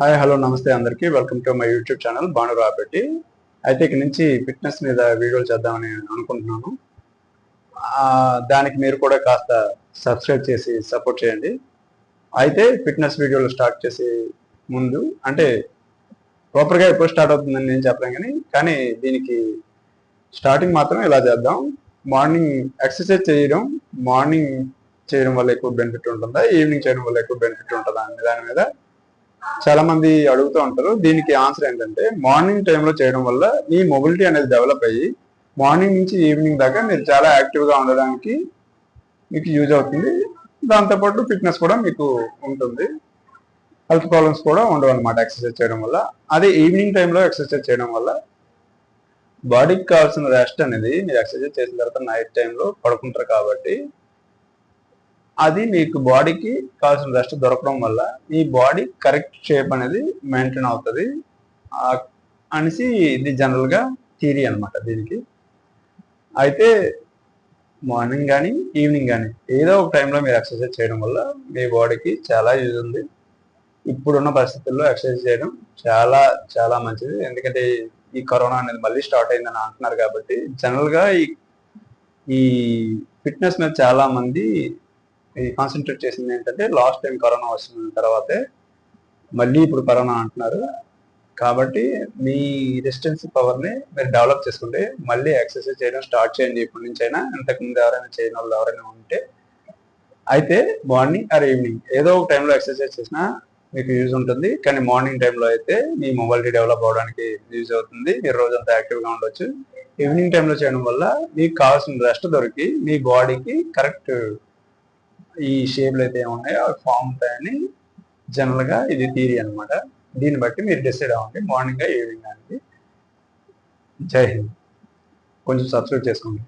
Hi hello నమస్తే అందరికీ. Welcome to my YouTube channel Banu రాబెట్టి అయితే ఇక నుంచి ఫిట్నెస్ మీద వీడియోలు చేద్దామని అనుకుంటున్నాను. దానికి మీరు కూడా కాస్త సబ్స్క్రైబ్ చేసి సపోర్ట్ చేయండి. అయితే ఫిట్నెస్ వీడియోలు స్టార్ట్ చేసే ముందు అంటే ప్రాపర్గా ఎప్పుడు స్టార్ట్ అవుతుందని నేను చెప్పలేను కానీ కానీ దీనికి స్టార్టింగ్ మాత్రం ఇలా చేద్దాం. మార్నింగ్ ఎక్సర్సైజ్ చేయడం మార్నింగ్ చేయడం వల్ల ఎక్కువ బెనిఫిట్ ఉంటుందా ఈవినింగ్ చేయడం వల్ల ఎక్కువ బెనిఫిట్ ఉంటుందా అనే దాని మీద చాలా మంది అడుగుతూ ఉంటారు దీనికి ఆన్సర్ ఏంటంటే మార్నింగ్ టైంలో చేయడం వల్ల మీ మొబిలిటీ అనేది డెవలప్ అయ్యి మార్నింగ్ నుంచి ఈవినింగ్ దాకా మీరు చాలా యాక్టివ్గా ఉండడానికి మీకు యూజ్ అవుతుంది. దాంతోపాటు ఫిట్నెస్ కూడా మీకు ఉంటుంది. హెల్త్ ప్రాబ్లమ్స్ కూడా ఉండవు అనమాట ఎక్సర్సైజ్ చేయడం వల్ల. అదే ఈవినింగ్ టైంలో ఎక్సర్సైజ్ చేయడం వల్ల బాడీకి కావాల్సిన రెస్ట్ అనేది మీరు ఎక్సర్సైజ్ చేసిన తర్వాత నైట్ టైంలో పడుకుంటారు కాబట్టి అది మీకు బాడీకి కావాల్సిన రెస్ట్ దొరకడం వల్ల మీ బాడీ కరెక్ట్ షేప్ అనేది మెయింటైన్ అవుతుంది. అనేసి ఇది జనరల్గా థియరీ దీనికి. అయితే మార్నింగ్ కానీ ఈవినింగ్ కానీ ఏదో ఒక టైంలో మీరు ఎక్సర్సైజ్ చేయడం వల్ల మీ బాడీకి చాలా యూజ్ ఉంది. ఇప్పుడున్న పరిస్థితుల్లో ఎక్సర్సైజ్ చేయడం చాలా చాలా మంచిది. ఎందుకంటే ఈ కరోనా అనేది మళ్ళీ స్టార్ట్ అయిందని అంటున్నారు కాబట్టి జనరల్గా ఈ ఈ ఫిట్నెస్ మీద చాలా మంది ఇది కాన్సన్ట్రేట్ చేసింది ఏంటంటే లాస్ట్ టైం కరోనా వచ్చిన తర్వాతే మళ్ళీ ఇప్పుడు కరోనా అంటున్నారు. కాబట్టి మీ రెసిస్టెన్స్ పవర్ని మీరు డెవలప్ చేసుకుంటే మళ్ళీ ఎక్సర్సైజ్ చేయడం స్టార్ట్ చేయండి. ఇప్పటి నుంచి అయినా ఇంతకుముందు ఎవరైనా చేయని వాళ్ళు ఎవరైనా ఉంటే. అయితే మార్నింగ్ ఆర్ ఈవినింగ్ ఏదో ఒక టైంలో ఎక్సర్సైజ్ చేసినా మీకు యూజ్ ఉంటుంది. కానీ మార్నింగ్ టైంలో అయితే మీ మొబైల్టీ డెవలప్ అవడానికి యూజ్ అవుతుంది. మీరు రోజంతా యాక్టివ్గా ఉండొచ్చు. ఈవినింగ్ టైంలో చేయడం వల్ల మీకు కావాల్సిన రెస్ట్ దొరికి మీ బాడీకి కరెక్ట్ ఈ షేప్లు అయితే ఏమున్నాయో అవి ఫామ్ అవుతాయని జనరల్గా ఇది థీరీ అన్నమాట. దీన్ని బట్టి మీరు డిసైడ్ అవ్వండి. మార్నింగ్ ఈవినింగ్ అనేది జై హింద్. కొంచెం సబ్స్క్రైబ్ చేసుకోండి.